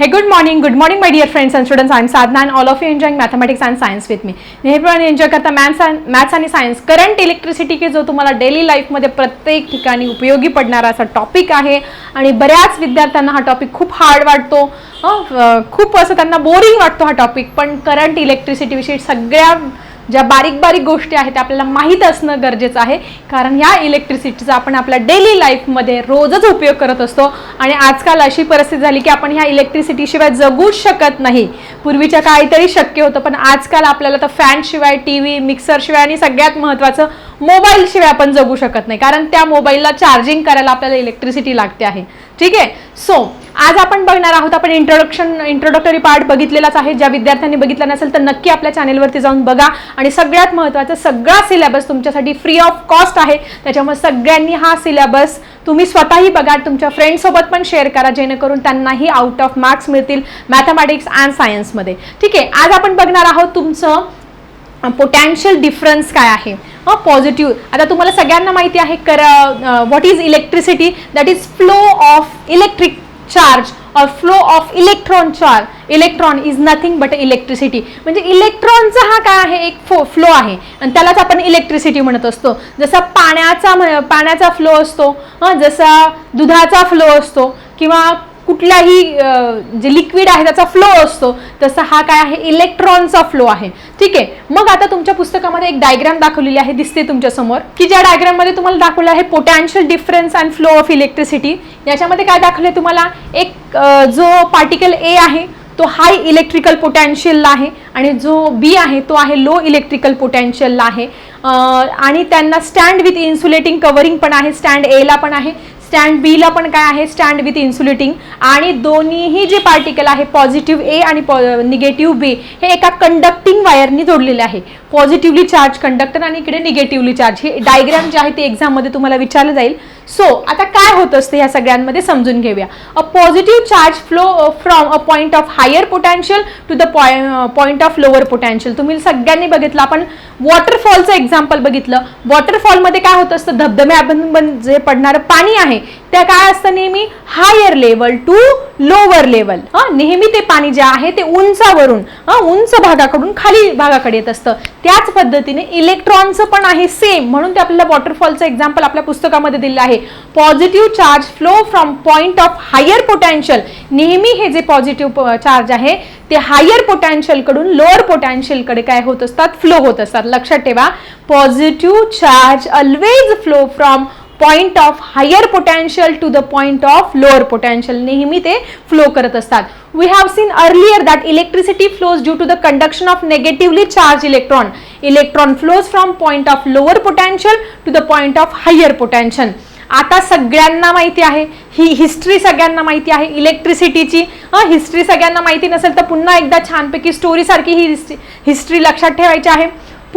Hey, good morning, good morning, my dear friends and students. I'm Sadhna and all of you enjoying mathematics and science with me. नेहमीप्रमाणे enjoy करता maths maths आणि science current electricity की जो तुम्हाला daily लाईफमध्ये प्रत्येक ठिकाणी उपयोगी पडणारा असा टॉपिक आहे. आणि बऱ्याच विद्यार्थ्यांना हा टॉपिक खूप हार्ड वाटतो. खूप असं त्यांना बोरिंग वाटतो हा टॉपिक पण करंट इलेक्ट्रिसिटीविषयी सगळ्या ज्या बारीक बारीक गोष्टी आहेत त्या आपल्याला माहीत असणं गरजेचं आहे. कारण ह्या इलेक्ट्रिसिटीचा आपण आपल्या डेली लाईफमध्ये रोजच उपयोग करत असतो. आणि आजकाल अशी परिस्थिती झाली की आपण ह्या इलेक्ट्रिसिटीशिवाय जगूच शकत नाही. पूर्वीच्या काहीतरी शक्य होतं पण आजकाल आपल्याला तर फॅनशिवाय टी व्ही मिक्सरशिवाय आणि सगळ्यात महत्त्वाचं मोबाईलशिवाय आपण जगू शकत नाही. कारण त्या मोबाईलला चार्जिंग करायला आपल्याला इलेक्ट्रिसिटी लागते आहे. ठीक आहे? सो आज आपण बघणार आहोत आपण इंट्रोडक्शन इंट्रोडक्टरी पार्ट बघितलेलाच आहे. ज्या विद्यार्थ्यांनी बघितला नसेल तर नक्की आपल्या चॅनेलवरती जाऊन बघा. आणि सगळ्यात महत्त्वाचं सगळा सिलेबस तुमच्यासाठी फ्री ऑफ कॉस्ट आहे. त्याच्यामुळे सगळ्यांनी हा सिलेबस तुम्ही स्वतःही बघा तुमच्या फ्रेंडसोबत पण शेअर करा. जेणेकरून त्यांनाही आउट ऑफ मार्क्स मिळतील मॅथमॅटिक्स अँड सायन्समध्ये ठीक आहे आज आपण बघणार आहोत तुमचं पोटॅन्शियल डिफरन्स काय आहे? पॉझिटिव्ह आता तुम्हाला सगळ्यांना माहिती आहे कर what is electricity that is flow of electric charge और flow of electron charge electron is nothing but electricity म्हणजे इलेक्ट्रॉनचा हा काय आहे? एक फो फ्लो आहे. आणि त्यालाच आपण इलेक्ट्रिसिटी म्हणत असतो. जसा पाण्याचा पाण्याचा फ्लो असतो जसा दुधाचा फ्लो असतो किंवा कुठल्याही जे लिक्विड आहे त्याचा फ्लो असतो तसा हा काय आहे? इलेक्ट्रॉनचा फ्लो आहे. ठीक आहे? मग आता तुमच्या पुस्तकामध्ये एक डायग्राम दाखवलेली आहे दिसते तुमच्यासमोर. की ज्या डायग्राममध्ये तुम्हाला दाखवलं आहे potential difference and flow of electricity याच्यामध्ये काय दाखवलं तुम्हाला? एक जो पार्टिकल ए आहे तो हाय इलेक्ट्रिकल पोटॅन्शियलला आहे आणि जो बी आहे तो आहे लो इलेक्ट्रिकल पोटॅन्शियलला आहे. आणि त्यांना स्टँड विथ इन्सुलेटिंग कवरिंग पण आहे स्टँड एला पण आहे. स्टँड बीला पण काय आहे? स्टँड विथ इन्सुलेटिंग आणि दोन्हीही जे पार्टिकल आहे पॉझिटिव्ह ए आणि निगेटिव्ह बी हे एका कंडक्टिंग वायरनी जोडलेले आहे. पॉझिटिव्हली चार्ज कंडक्टर आणि इकडे निगेटिव्हली चार्ज हे डायग्राम जे आहे ते एक्झाममध्ये तुम्हाला विचारलं जाईल. सो आता काय होत असतं ह्या सगळ्यांमध्ये समजून घेऊया. A positive charge flow from a point of higher potential to the point of lower potential तुम्ही सगळ्यांनी बघितलं आपण वॉटरफॉलचं एक्झाम्पल बघितलं. वॉटरफॉलमध्ये काय होत असतं? धबधब्याबंद जे पडणारं पाणी आहे त्या काय असतं नेहमी? Higher level to lower level हा नेहमी ते पाणी जे आहे ते उंचावरून हा उंच भागाकडून खाली भागाकडे येत असतं. त्याच पद्धतीने इलेक्ट्रॉनचं पण आहे सेम म्हणून ते आपल्याला वॉटरफॉलचं एक्झाम्पल आपल्या पुस्तकामध्ये दिलं आहे. Positive charge flow from point of higher potential नेहमी हे जे पॉझिटिव्ह चार्ज आहे ते हायर पोटॅन्शियलकडून लोअर पोटॅन्शियलकडे काय होत असतात? फ्लो होत असतात. लक्षात ठेवा. Positive charge always flow from point of higher potential to the point of lower potential नेहमी ते फ्लो करत असतात. We have seen earlier that electricity flows due to the conduction of negatively charge electron electron flows from point of lower potential to the point of higher potential आता सगळ्यांना माहिती आहे. ही history सगळ्यांना माहिती आहे. इलेक्ट्रिसिटीची हिस्ट्री सगळ्यांना माहिती नसेल तर पुन्हा एकदा छानपैकी स्टोरीसारखी ही हिस्ट्री लक्षात ठेवायची आहे.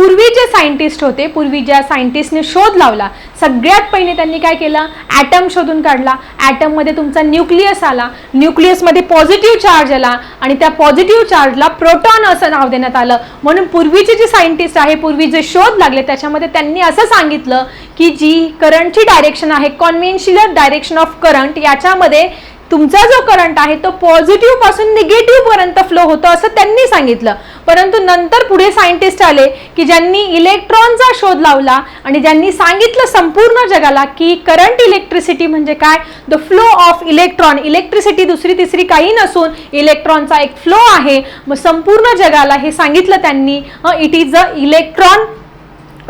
पूर्वी जे सायंटिस्ट होते पूर्वी ज्या सायंटिस्टने शोध लावला सगळ्यात पहिले त्यांनी काय केलं? ॲटम शोधून काढला. ॲटममध्ये तुमचा न्यूक्लियस आला. न्यूक्लियसमध्ये पॉझिटिव्ह चार्ज आला आणि त्या पॉझिटिव्ह चार्जला प्रोटॉन असं नाव देण्यात आलं. म्हणून पूर्वीचे जे सायंटिस्ट आहे पूर्वी जे शोध लागले त्याच्यामध्ये त्यांनी असं सांगितलं की जी करंटची डायरेक्शन आहे कॉन्व्हेन्शियल डायरेक्शन ऑफ करंट याच्यामध्ये तुमचा जो करंट आहे तो पॉझिटिव्हपासून निगेटिव्ह पर्यंत फ्लो होतो असं त्यांनी सांगितलं. परंतु नंतर पुढे सायंटिस्ट आले की ज्यांनी इलेक्ट्रॉनचा शोध लावला आणि ज्यांनी सांगितलं संपूर्ण जगाला की करंट इलेक्ट्रिसिटी म्हणजे काय? The flow of electron electricity दुसरी तिसरी काही नसून इलेक्ट्रॉनचा एक फ्लो आहे. मग संपूर्ण जगाला हे सांगितलं त्यांनी it is a electron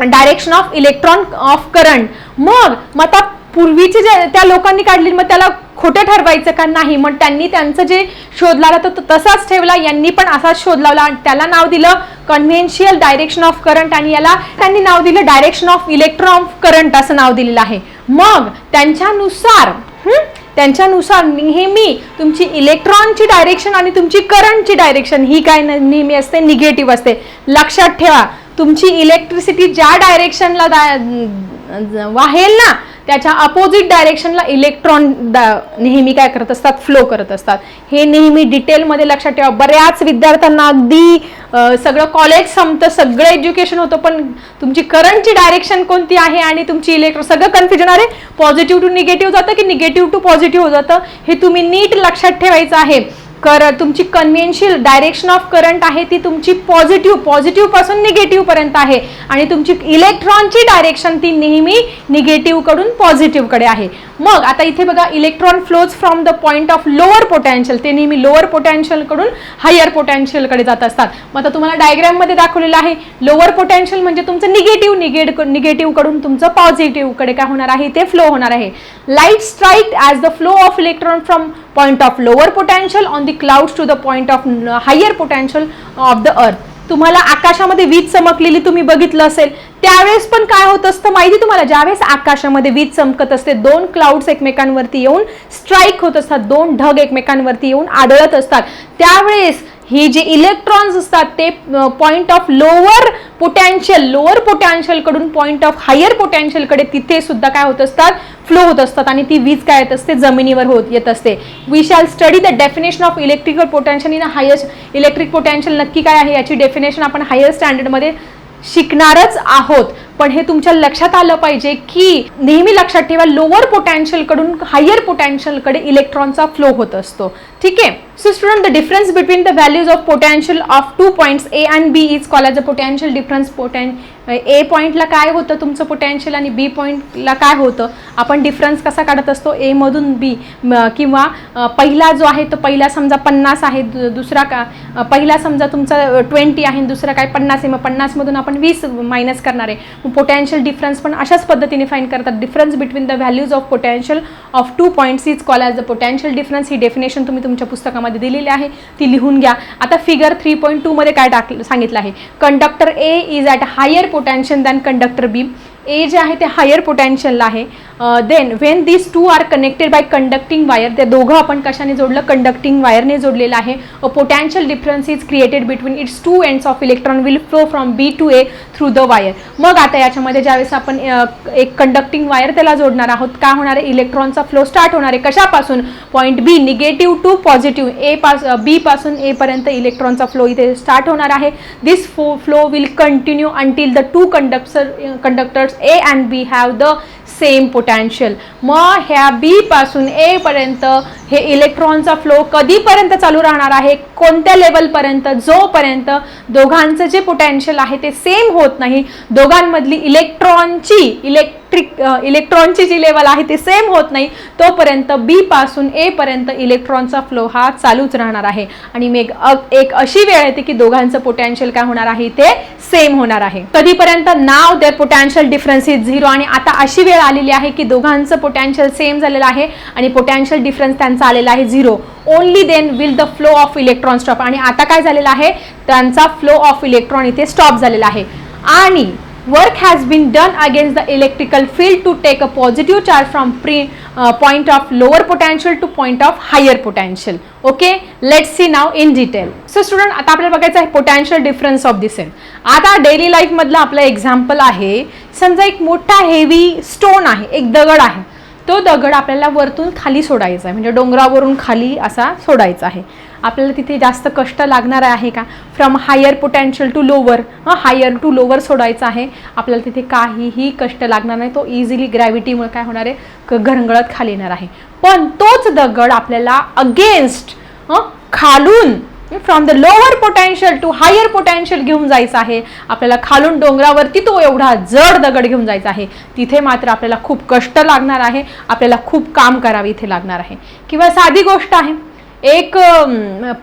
direction of electron of current मग मग आता पूर्वीचे जे त्या लोकांनी काढली मग त्याला खोटं ठरवायचं का? नाही. मग त्यांनी त्यांचं जे शोध लावला तो तसाच ठेवला. यांनी पण असाच शोध लावला आणि त्याला नाव दिलं कन्व्हेन्शियल डायरेक्शन ऑफ करंट आणि याला त्यांनी नाव दिलं direction of electron of current असं नाव दिलेलं आहे. मग त्यांच्यानुसार त्यांच्यानुसार नेहमी तुमची इलेक्ट्रॉनची डायरेक्शन आणि तुमची करंटची डायरेक्शन ही काय नेहमी असते? निगेटिव्ह असते. लक्षात ठेवा. तुमची इलेक्ट्रिसिटी ज्या डायरेक्शनला वाहेल ना त्याच्या अपोजिट डायरेक्शनला इलेक्ट्रॉन नेहमी काय करत असतात? फ्लो करत असतात. हे नेहमी डिटेलमध्ये लक्षात ठेवा. बऱ्याच विद्यार्थ्यांना अगदी सगळं कॉलेज संपतं सगळं एज्युकेशन होतं पण तुमची करंटची डायरेक्शन कोणती आहे आणि तुमची इलेक्ट्रॉन सगळं कन्फ्युजन अरे पॉझिटिव्ह टू निगेटिव्ह जातं की निगेटिव्ह टू पॉझिटिव्ह जातं? हे तुम्ही नीट लक्षात ठेवायचं आहे. कर तुमची कन्व्हेन्शियल डायरेक्शन ऑफ करंट आहे ती तुमची पॉझिटिव्ह पॉझिटिव्हपासून निगेटिव्ह पर्यंत आहे. आणि तुमची इलेक्ट्रॉनची डायरेक्शन ती नेहमी निगेटिव्हकडून पॉझिटिव्हकडे आहे. मग आता इथे बघा electron flows from the point of lower potential ते नेहमी लोअर पोटॅन्शियलकडून हायर पोटॅन्शियलकडे जात असतात. मग आता तुम्हाला डायग्राममध्ये दाखवलेलं आहे. लोअर पोटॅन्शियल म्हणजे तुमचं निगेटिव्ह निगेट निगेटिव्हकडून तुमचं पॉझिटिव्हकडे काय होणार आहे? ते फ्लो होणार आहे. Light strike as the flow of electron from point of lower potential on the clouds to the point of higher potential of the earth तुम्हाला आकाशामध्ये वीज चमकलेली तुम्ही बघितलं असेल. त्यावेळेस पण काय होत असतं माहिती तुम्हाला? ज्यावेळेस आकाशामध्ये वीज चमकत असते दोन क्लाउड्स एकमेकांवरती येऊन स्ट्राईक होत असतात दोन ढग एकमेकांवरती येऊन आदळत असतात. त्यावेळेस हे जे इलेक्ट्रॉन्स असतात ते point of lower potential lower potential point point of higher पोटॅन्शियलकडे तिथे सुद्धा काय होत असतात? फ्लो होत असतात आणि ती वीज काय येत असते? जमिनीवर होत येत असते. We shall study the definition of electrical potential in higher electric potential नक्की काय आहे? याची डेफिनेशन आपण हायर स्टँडर्डमध्ये शिकणारच आहोत. पण हे तुमच्या लक्षात आलं पाहिजे की नेहमी लक्षात ठेवा लोअर पोटॅन्शियलकडून हायर पोटॅन्शियलकडे इलेक्ट्रॉनचा फ्लो होत असतो. ठीक आहे? So student the difference between the values of potential of two points A and B is call as a potential difference पोटॅन A पॉईंटला काय होतं तुमचं पोटॅन्शियल आणि बी पॉईंटला काय होतं? आपण डिफरन्स कसा काढत असतो? ए मधून बी किंवा पहिला जो आहे तो पहिला समजा पन्नास आहे दुसरा का पहिला समजा तुमचा ट्वेंटी आहे दुसरा काय पन्नास आहे मग पन्नासमधून आपण वीस मायनस करणार आहे. पोटॅन्शियल डिफरन्स पण अशाच पद्धतीने फाईन करतात. Difference between the values of potential of two points is call as the potential difference he definition तुम्ही तुमच्या पुस्तकामध्ये दिलेली आहे. ती लिहून घ्या. आता फिगर थ्री पॉईंट टूमध्ये काय टाक सांगितलं आहे? Conductor A is at higher potential than conductor B A जे आहे ते हायर पोटॅन्शियलला आहे. Then when this two are connected by conducting wire ते दोघं आपण कशाने जोडलं? कंडक्टिंग वायरने जोडलेलं आहे. A potential difference is created between its two ends of electron will flow from B to A through the wire मग आता याच्यामध्ये ज्यावेळेस आपण एक कंडक्टिंग वायर त्याला जोडणार आहोत काय होणार आहे? इलेक्ट्रॉनचा फ्लो स्टार्ट होणार आहे. कशापासून? Point B negative to positive A pass B पासून एपर्यंत इलेक्ट्रॉनचा फ्लो इथे स्टार्ट होणार आहे. This flow will continue until the two conductor conductors numbers A and B have the same potential मग ह्या बीपासून एपर्यंत हे इलेक्ट्रॉनचा फ्लो कधीपर्यंत चालू राहणार आहे? कोणत्या लेवलपर्यंत जोपर्यंत? दोघांचं जे पोटॅन्शियल आहे ते सेम होत नाही. दोघांमधली इलेक्ट्रॉनची इलेक्ट्रिक इलेक्ट्रॉनची जी लेवल आहे ती सेम होत नाही. तोपर्यंत बी पासून ए पर्यंत इलेक्ट्रॉनचा फ्लो हा चालूच राहणार आहे. आणि मग एक अशी वेळ येते की दोघांचं पोटॅन्शियल काय होणार आहे? ते सेम होणार आहे. कधीपर्यंत? Now their potential difference is zero आणि आता अशी वेळ आलेली आहे की दोघांचं पोटॅन्शियल सेम झालेलं आहे. आणि पोटॅन्शियल डिफरन्स त्यांचा त्यांचा आलेला आहे zero. Only then will the flow of electron stop आणि आता काय झालेलं आहे? त्यांचा फ्लो ऑफ इलेक्ट्रॉन इथे स्टॉप झालेला आहे. आणि work has been done against the electrical field to take a positive charge from pre point of lower potential to point of higher potential okay let see now in detail so student आता आपल्याला बघायचं आहे potential difference of दिसेल आता daily लाईफमधलं आपलं example आहे. समजा एक मोठा हेवी स्टोन आहे एक दगड आहे. तो दगड आपल्याला वरतून खाली सोडायचा आहे. म्हणजे डोंगरावरून खाली असा सोडायचा आहे. आपल्याला तिथे जास्त कष्ट लागणार आहे का? From higher potential to lower हां हायर टू लोवर सोडायचं आहे. आपल्याला तिथे काहीही कष्ट लागणार नाही. तो इझिली ग्रॅव्हिटीमुळे काय होणार आहे? क- घरंगळत खाली येणार आहे. पण तोच दगड आपल्याला अगेन्स्ट खालून from the lower potential to higher potential घेऊन जायचं आहे. आपल्याला खालून डोंगरावरती तो एवढा जड दगड घेऊन जायचा आहे. तिथे मात्र आपल्याला खूप कष्ट लागणार आहे. आपल्याला खूप काम करावे इथे लागणार आहे. किंवा साधी गोष्ट आहे. एक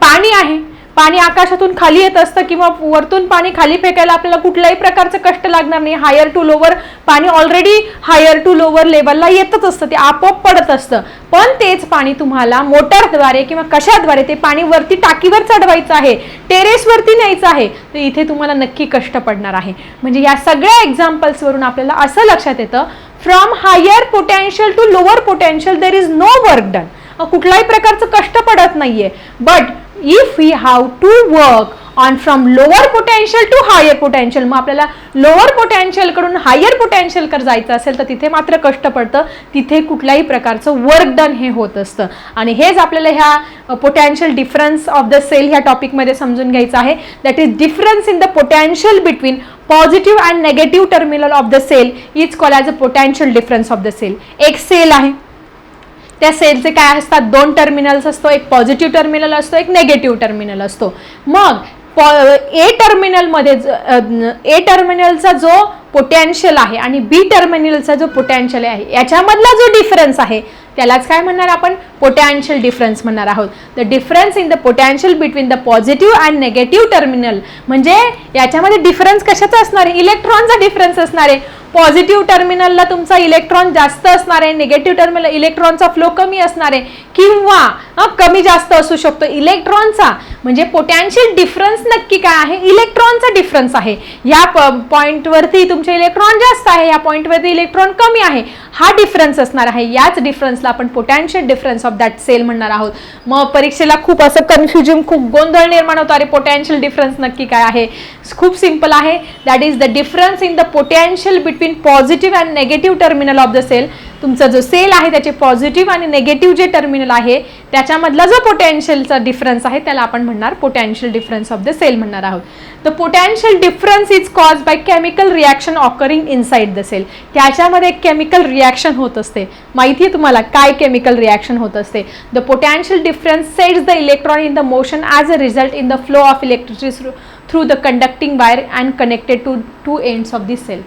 पाणी आहे. पाणी आकाशातून खाली येत असतं किंवा वरतून पाणी खाली फेकायला आपल्याला कुठल्याही प्रकारचं कष्ट लागणार नाही. हायर टू लोवर पाणी ऑलरेडी हायर टू लोवर लेवलला येतच असतं. ते आपोआप पडत असतं. पण तेच पाणी तुम्हाला मोटरद्वारे किंवा कशाद्वारे ते पाणी वरती टाकीवर चढवायचं आहे टेरेसवरती न्यायचं आहे तर इथे तुम्हाला नक्की कष्ट पडणार आहे. म्हणजे या सगळ्या एक्झाम्पल्सवरून आपल्याला असं लक्षात येतं from higher potential to lower potential there is no work done कुठल्याही प्रकारचं कष्ट पडत नाहीये. But if we have to work on from lower potential to higher potential मग आपल्याला लोअर पोटेन्शियलकडून हायर पोटेन्शियलकडे जायचं असेल तर तिथे मात्र कष्ट पडतं. तिथे कुठल्याही प्रकारचं वर्क डन हे होत असतं. आणि हेच आपल्याला ह्या potential difference of the cell ह्या टॉपिकमध्ये समजून घ्यायचं आहे. That is difference in the potential between positive and negative terminal of the cell is call as a potential difference of the cell एक सेल आहे. त्या सेलचे काय असतात? दोन टर्मिनल्स असतो एक पॉझिटिव्ह टर्मिनल असतो एक नेगेटिव्ह टर्मिनल असतो. मग ए टर्मिनलमध्ये ए टर्मिनलचा जो पोटॅन्शियल आहे आणि बी टर्मिनलचा जो पोटॅन्शियल आहे याच्यामधला जो डिफरन्स आहे त्यालाच काय म्हणणार आपण? पोटॅन्शियल डिफरन्स म्हणणार आहोत. The difference in the potential between the positive and negative terminal म्हणजे याच्यामध्ये डिफरन्स कशाचा असणार आहे? इलेक्ट्रॉनचा डिफरन्स असणार आहे. पॉझिटिव्ह टर्मिनलला तुमचा इलेक्ट्रॉन जास्त असणार आहे. निगेटिव्ह टर्मिनल इलेक्ट्रॉनचा फ्लो कमी असणार आहे. किंवा कमी जास्त असू शकतो. इलेक्ट्रॉनचा म्हणजे पोटॅन्शियल डिफरन्स नक्की काय आहे? इलेक्ट्रॉनचा डिफरन्स आहे. या पॉईंटवरती तुमचे इलेक्ट्रॉन जास्त आहे. या पॉईंटवरती इलेक्ट्रॉन कमी आहे. हा डिफरन्स असणार आहे. याच डिफरन्स डिफरन्सला आपण potential difference of that cell म्हणणार आहोत. मग परीक्षेला खूप असं कन्फ्युजन खूप गोंधळ निर्माण होतो. अरे पोटॅन्शियल डिफरन्स नक्की काय आहे? खूप सिंपल आहे. That is the difference in the potential between positive and negative terminal of the cell तुमचा जो सेल आहे त्याचे पॉझिटिव्ह आणि नेगेटिव्ह जे टर्मिनल आहे त्याच्यामधला जो पोटॅन्शियलचा डिफरन्स आहे त्याला आपण म्हणणार potential difference of the cell म्हणणार आहोत. तर potential difference is cause by chemical reaction occurring inside the cell त्याच्यामध्ये एक केमिकल रिॲक्शन होत असते. माहिती आहे तुम्हाला काय केमिकल रिॲक्शन होत असते? The potential difference sets the electron in the motion as a result in the flow of electricity through the conducting wire and connected to two ends of this cell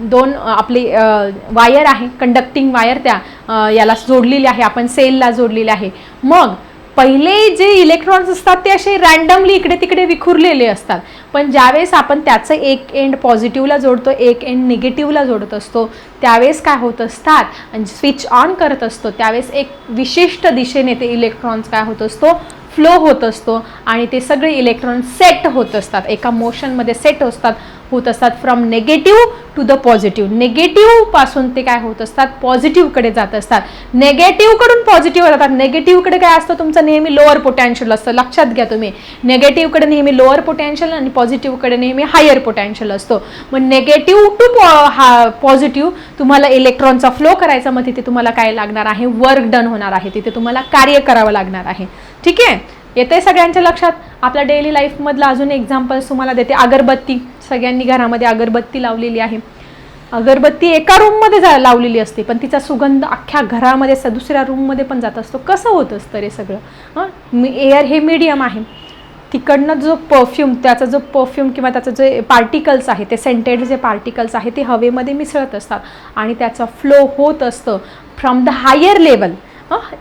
दोन आपली wire आहे conducting wire त्या याला जोडलेली आहे आपण सेलला जोडलेली आहे. मग पहिले जे इलेक्ट्रॉन्स असतात ते असे रँडमली इकडे तिकडे विखुरलेले असतात. पण ज्यावेळेस आपण त्याचं एक एंड पॉझिटिव्हला जोडतो एक एंड निगेटिव्हला जोडत असतो त्यावेळेस काय होत असतात आणि स्विच ऑन करत असतो त्यावेळेस एक विशिष्ट दिशेने ते इलेक्ट्रॉन्स काय होत असतो फ्लो होत असतो आणि ते सगळे इलेक्ट्रॉन सेट होत असतात. एका मोशनमध्ये सेट असतात होत असतात from negative to the positive निगेटिव्हपासून ते काय होत असतात? पॉझिटिव्हकडे जात असतात. नेगेटिव्हकडून पॉझिटिव्ह जातात. नेगेटिव्हकडे काय असतं? तुमचं नेहमी लोअर पोटॅन्शियल असतं. लक्षात घ्या तुम्ही. नेगेटिव्हकडे नेहमी लोअर पोटॅन्शियल आणि पॉझिटिव्हकडे नेहमी हायर पोटॅन्शियल असतो. मग नेगेटिव्ह टू हा पॉझिटिव्ह तुम्हाला इलेक्ट्रॉनचा फ्लो करायचा. मग तिथे तुम्हाला काय लागणार आहे? वर्क डन होणार आहे. तिथे तुम्हाला कार्य करावं लागणार आहे. ठीक आहे? येते सगळ्यांच्या लक्षात? आपल्या डेली लाईफमधलं अजून एक्झाम्पल्स तुम्हाला देते. अगरबत्ती. सगळ्यांनी घरामध्ये अगरबत्ती लावलेली आहे. अगरबत्ती एका रूममध्ये जा लावलेली असते पण तिचा सुगंध अख्ख्या घरामध्ये स दुसऱ्या रूममध्ये पण जात असतो. कसं होत असतं रे सगळं? हां? एअर हे मीडियम आहे. तिकडनं जो परफ्यूम त्याचा जो परफ्यूम किंवा त्याचं जे पार्टिकल्स आहे ते सेंटेड जे पार्टिकल्स आहे ते हवेमध्ये मिसळत असतात. आणि त्याचा फ्लो होत असतं फ्रॉम द हायर लेवल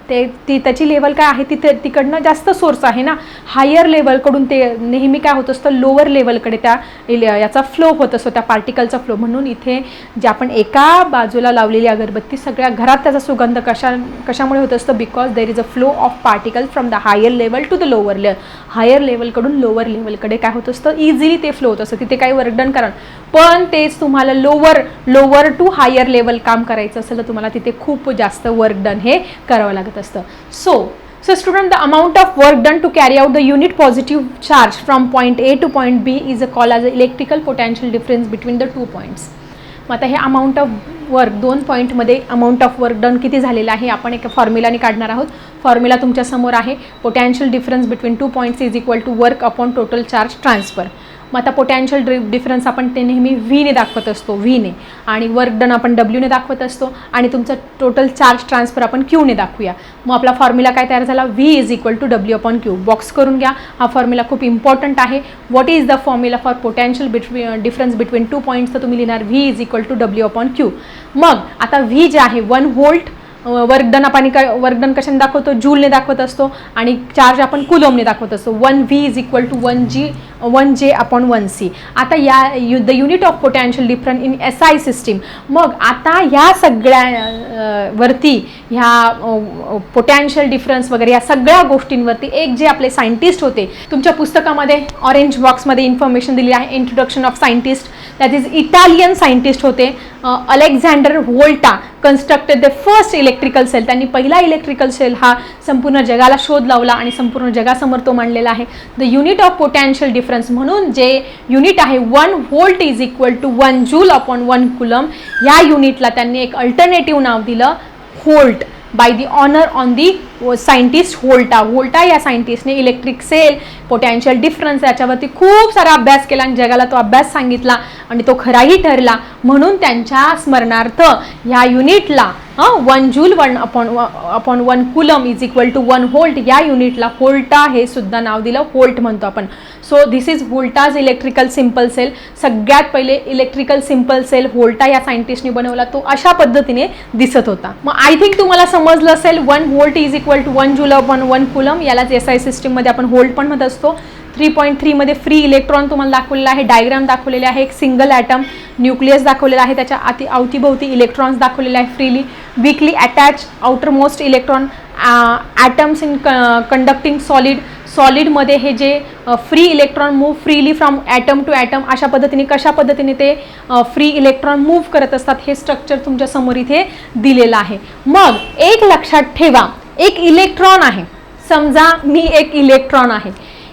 ते ती त्याची लेवल काय आहे? तिथे तिकडनं जास्त सोर्स आहे ना? हायर लेवलकडून ते नेहमी काय होत असतं? लोअर लेवलकडे त्या याचा फ्लो होत असतो त्या पार्टिकलचा फ्लो म्हणून इथे जे आपण एका बाजूला लावलेली अगरबत्ती सगळ्या घरात त्याचा सुगंध कशा कशामुळे होत असतं? Because there is a flow of particle from the higher level to the lower level higher लेवलकडून lower लेवलकडे काय होत असतं? इझिली ते फ्लो होत असतं. तिथे काही वर्कडन करण पण तेच तुम्हाला lower lower to higher level काम करायचं असेल तर तुम्हाला तिथे खूप जास्त वर्क डन हे करावं लागत असतं so so student the amount of work done to carry out the unit positive charge from point A to point B is a call as a electrical potential difference between the two points मग आता हे amount of work दोन पॉईंटमध्ये amount of work done किती झालेलं आहे आपण एका फॉर्म्युलाने काढणार आहोत. फॉर्म्युला तुमच्यासमोर आहे. Potential difference between two points is equal to work upon total charge transfer मग आता पोटॅन्शियल डि डिफरन्स आपण ते नेहमी व्हीने दाखवत असतो व्हीने आणि वर्क डन आपण डब्ल्यूने दाखवत असतो. आणि तुमचं टोटल चार्ज ट्रान्सफर आपण क्यूने दाखवूया. मग आपला फॉर्म्युला काय तयार झाला? V is equal to W upon Q box करून घ्या. हा फॉर्म्युला खूप इम्पॉर्टंट आहे. What is the formula for potential between difference between two points तर तुम्ही लिहिणार V is equal to W upon Q मग आता व्ही जे आहे वन व्होल्ट वर्कडन आपण वर्कडन कशाने दाखवतो? जूलने दाखवत असतो आणि चार्ज आपण कुलोमने दाखवत असतो. One V is equal to one G one J upon one C आता या you the unit of potential different in S I system मग आता ह्या सगळ्या वरती ह्या पोटॅन्शियल डिफरन्स वगैरे या सगळ्या गोष्टींवरती एक जे आपले सायंटिस्ट होते तुमच्या पुस्तकामध्ये ऑरेंज बॉक्समध्ये इन्फॉर्मेशन दिली आहे introduction of scientist that is Italian scientist होते Alexander Volta constructed the first electrical cell त्यांनी पहिला इलेक्ट्रिकल सेल हा संपूर्ण जगाला शोध लावला आणि संपूर्ण जगासमोर तो मांडलेला आहे. The unit of potential difference म्हणून जे युनिट आहे one volt is equal to one joule upon one coulomb ह्या युनिटला त्यांनी एक अल्टरनेटिव्ह नाव दिलं volt by the honour on the scientist Volta Volta या सायंटिस्टने इलेक्ट्रिक सेल पोटॅन्शियल डिफरन्स याच्यावरती खूप सारा अभ्यास केला आणि जगाला तो अभ्यास सांगितला आणि तो खराही ठरला. म्हणून त्यांच्या स्मरणार्थ ह्या युनिटला हां one joule one upon upon one coulomb is equal to one volt या युनिटला होल्टा हे सुद्धा नाव दिलं होल्ट म्हणतो आपण. So this is Volta's electrical simple cell सगळ्यात पहिले इलेक्ट्रिकल सिंपल सेल होल्टा या सायंटिस्टने बनवला तो अशा पद्धतीने दिसत होता. मग आय थिंक तुम्हाला समजलं असेल one volt is equal to one joule upon one coulomb यालाच एस आय सिस्टीममध्ये आपण होल्ट पण म्हणत असतो. थ्री पॉईंट थ्रीमध्ये फ्री इलेक्ट्रॉन तुम्हाला दाखवलेला आहे डायग्राम दाखवलेले आहे एक सिंगल ॲटम न्यूक्लियस दाखवलेला आहे त्याच्या आती अवतीभोवती इलेक्ट्रॉन्स दाखवलेले आहे freely weakly attach outer most electron atoms in conducting solid सॉलिडमध्ये हे जे free electron move freely from atom to atom अशा पद्धतीने कशा पद्धतीने ते फ्री इलेक्ट्रॉन मूव्ह करत असतात हे स्ट्रक्चर तुमच्यासमोर इथे दिलेलं आहे. मग एक लक्षात ठेवा एक इलेक्ट्रॉन आहे. समजा मी एक इलेक्ट्रॉन आहे.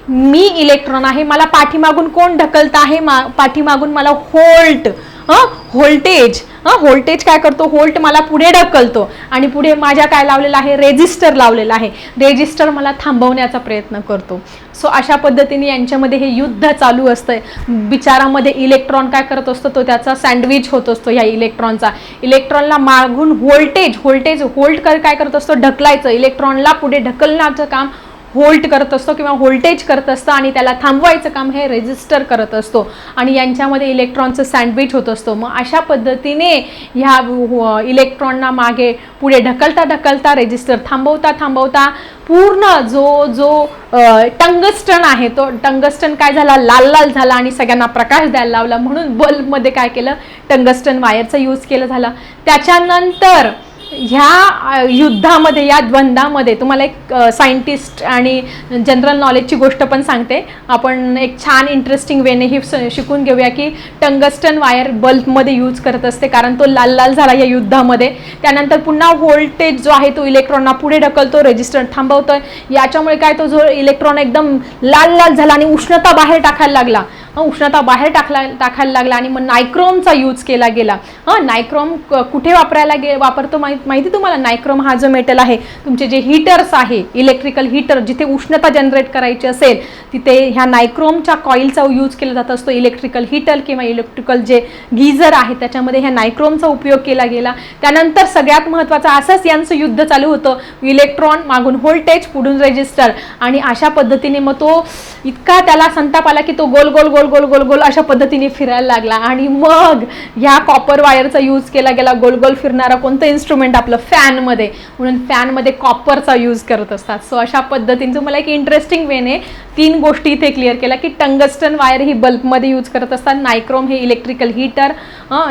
मी इलेक्ट्रॉन आहे मला पाठीमागून कोण ढकलत आहे? मा पाठीमागून मला होल्ट व्होल्टेज हां? व्होल्टेज काय करतो? व्होल्ट मला पुढे ढकलतो. आणि पुढे माझ्या काय लावलेलं आहे? रेजिस्टर लावलेलं आहे. रेजिस्टर मला थांबवण्याचा प्रयत्न करतो. सो अशा पद्धतीने यांच्यामध्ये हे युद्ध चालू असतंय. बिचारामध्ये इलेक्ट्रॉन काय करत असतो? तो त्याचा सँडविच होत असतो ह्या इलेक्ट्रॉनचा इलेक्ट्रॉनला मागून व्होल्टेज व्होल्टेज कर काय करत असतो? ढकलायचं. इलेक्ट्रॉनला पुढे ढकलण्याचं काम होल्ट करत असतो किंवा व्होल्टेज करत असतं आणि त्याला थांबवायचं काम हे रेजिस्टर करत असतो. आणि यांच्यामध्ये इलेक्ट्रॉनचं सँडविच होत असतो. मग अशा पद्धतीने ह्या हो, इलेक्ट्रॉनना मागे पुढे ढकलता ढकलता रेजिस्टर थांबवता थांबवता पूर्ण जो जो टंगस्टन आहे तो टंगस्टन काय झाला? लाल लाल झाला आणि सगळ्यांना प्रकाश द्यायला लावला. म्हणून बल्बमध्ये काय केलं? टंगस्टन वायरचा यूज केलं झाला. त्याच्यानंतर ह्या युद्धामध्ये या द्वंद्वामध्ये तुम्हाला एक सायंटिस्ट आणि जनरल नॉलेजची गोष्ट पण सांगते. आपण एक छान इंटरेस्टिंग वेने ही शिकून घेऊया की टंगस्टन वायर बल्बमध्ये यूज करत असते. कारण तो लाल लाल झाला या युद्धामध्ये. त्यानंतर पुन्हा व्होल्टेज जो आहे तो इलेक्ट्रॉनना पुढे ढकलतो रेजिस्टर थांबवतोय. याच्यामुळे काय तो जो इलेक्ट्रॉन एकदम लाल लाल झाला आणि उष्णता बाहेर टाकायला लागला. उष्णता बाहेर टाकला टाकायला लागला आणि मग नायक्रोमचा यूज केला गेला. हां नायक्रोम कुठे वापरायला गे वापरतो माहीत माहिती तुम्हाला? नायक्रोम हा जो मेटल आहे तुमचे जे हीटर्स आहे इलेक्ट्रिकल हीटर जिथे उष्णता जनरेट करायची असेल तिथे ह्या नायक्रोमच्या कॉईलचा यूज केला जात असतो. इलेक्ट्रिकल हीटर किंवा इलेक्ट्रिकल जे गीझर आहे त्याच्यामध्ये ह्या नायक्रोमचा उपयोग केला गेला. त्यानंतर सगळ्यात महत्त्वाचं असंच यांचं युद्ध चालू होतं. इलेक्ट्रॉन मागून व्होल्टेज पुढून रेजिस्टर आणि अशा पद्धतीने मग तो इतका त्याला संताप आला की तो गोल गोल गोल गोल गोल गोल अशा पद्धतीने फिरायला लागला. आणि मग ह्या कॉपर वायरचा यूज केला गेला. गोल गोल फिरणारा कोणतं इन्स्ट्रुमेंट आपलं? फॅनमध्ये म्हणून फॅनमध्ये कॉपरचा यूज करत असतात. सो अशा पद्धतीने तुम्हाला एक इंटरेस्टिंग वेने तीन गोष्टी इथे क्लिअर केल्या की टंगस्टन वायर ही बल्बमध्ये यूज करत असतात. नायक्रोम हे इलेक्ट्रिकल हीटर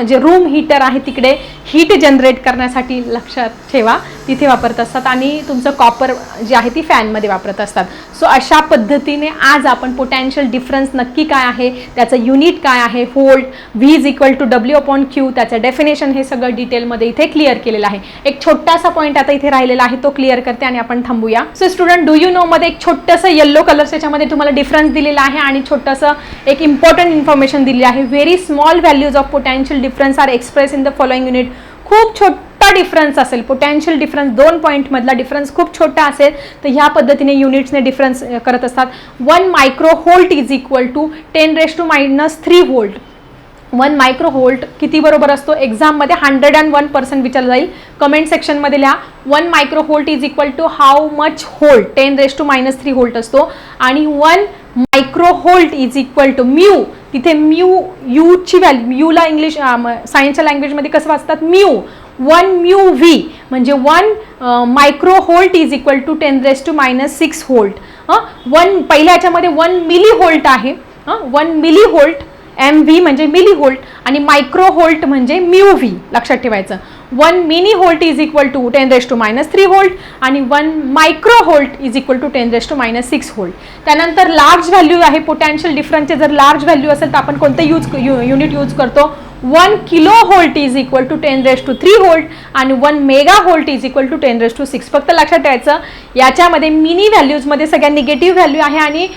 जे रूम हीटर आहे तिकडे हीट जनरेट करण्यासाठी लक्षात ठेवा. तिथे वापरत असतात. आणि तुमचं कॉपर जे आहे ती फॅनमध्ये वापरत असतात. सो अशा पद्धतीने आज आपण पोटॅन्शियल डिफरन्स नक्की काय आहे त्याचं युनिट काय आहे volt V is equal to W upon Q त्याचं डेफिनेशन हे सगळं डिटेलमध्ये इथे क्लिअर केलेलं आहे. एक छोटासा पॉईंट आता इथे राहिलेला आहे तो क्लिअर करते आणि आपण थांबूया. So student do you know मध्ये एक छोटंसं येल्लो कलर त्याच्यामध्ये तुम्हाला डिफरन्स दिलेला आहे आणि छोटंसं एक इम्पॉर्टंट इन्फॉर्मेशन दिली आहे. Very small values of potential difference are express in the following unit खूप छोट डिफरन्स असेल पोटॅन्शियल डिफरन्स दोन पॉईंटमधला डिफरन्स खूप छोटा असेल तर ह्या पद्धतीने युनिट्सने डिफरन्स करत असतात. One micro volt is equal to ten raise to minus three volt one micro volt किती बरोबर असतो? एक्झाममध्ये हंड्रेड अँड वन पर्सेंट विचारलं जाईल. कमेंट सेक्शनमध्ये लिहा. One micro volt is equal to how much volt ten raise to minus three volt असतो. आणि one micro volt is equal to mu तिथे म्यू यूची व्हॅल्यू म्यूला इंग्लिश सायन्सच्या लँग्वेजमध्ये कसं वाचतात? म्यू वन म्यू व्ही म्हणजे one micro volt is equal to ten raise to minus six volt one पहिल्या ह्याच्यामध्ये वन मिली होल्ट आहे. One milli volt M V म्हणजे मिली होल्ट आणि मायक्रो होल्ट म्हणजे म्यू व्ही लक्षात ठेवायचं. One mini volt is equal to ten raise to minus three volt आणि one micro volt is equal to ten raise to minus six volt त्यानंतर large value आहे potential डिफरन्सचे जर large value असेल तर आपण कोणतं यूज युनिट यूज करतो? One kilo volt is equal to ten raise to three volt आणि one mega volt is equal to ten raise to six फक्त लक्षात ठेवायचं याच्यामध्ये मिनी व्हॅल्यूजमध्ये सगळ्या निगेटिव्ह व्हॅल्यू आहे आणि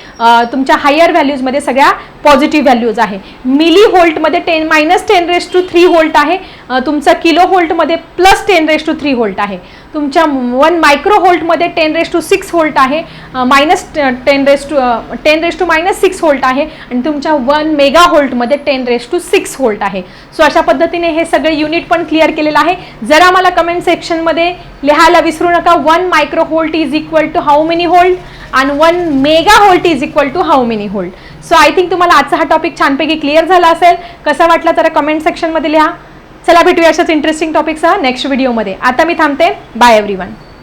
तुमच्या हायर व्हॅल्यूजमध्ये सगळ्या पॉझिटिव्ह व्हॅल्यूज आहे. मिली व्होल्टमध्ये ten minus ten raise to three volt आहे तुमचं किलो व्होल्टमध्ये plus ten raise to three volt आहे. तुमच्या one micro होल्टमध्ये ten raise to six volt आहे minus ten raise to ten raise to minus six volt आहे आणि तुमच्या one mega होल्टमध्ये ten raise to six volt आहे. सो अशा पद्धतीने हे सगळे युनिट पण क्लिअर केलेलं आहे. जरा मला कमेंट सेक्शनमध्ये लिहायला विसरू नका. One microvolt is equal to how many volt आणि one megavolt is equal to how many volt so I think तुम्हाला आजचा हा टॉपिक छानपैकी क्लिअर झाला असेल. कसा वाटला तर कमेंट सेक्शनमध्ये लिहा. चला भेटूया अशाच इंटरेस्टिंग टॉपिकसह नेक्स्ट व्हिडिओमध्ये आता मी थांबते. Bye every one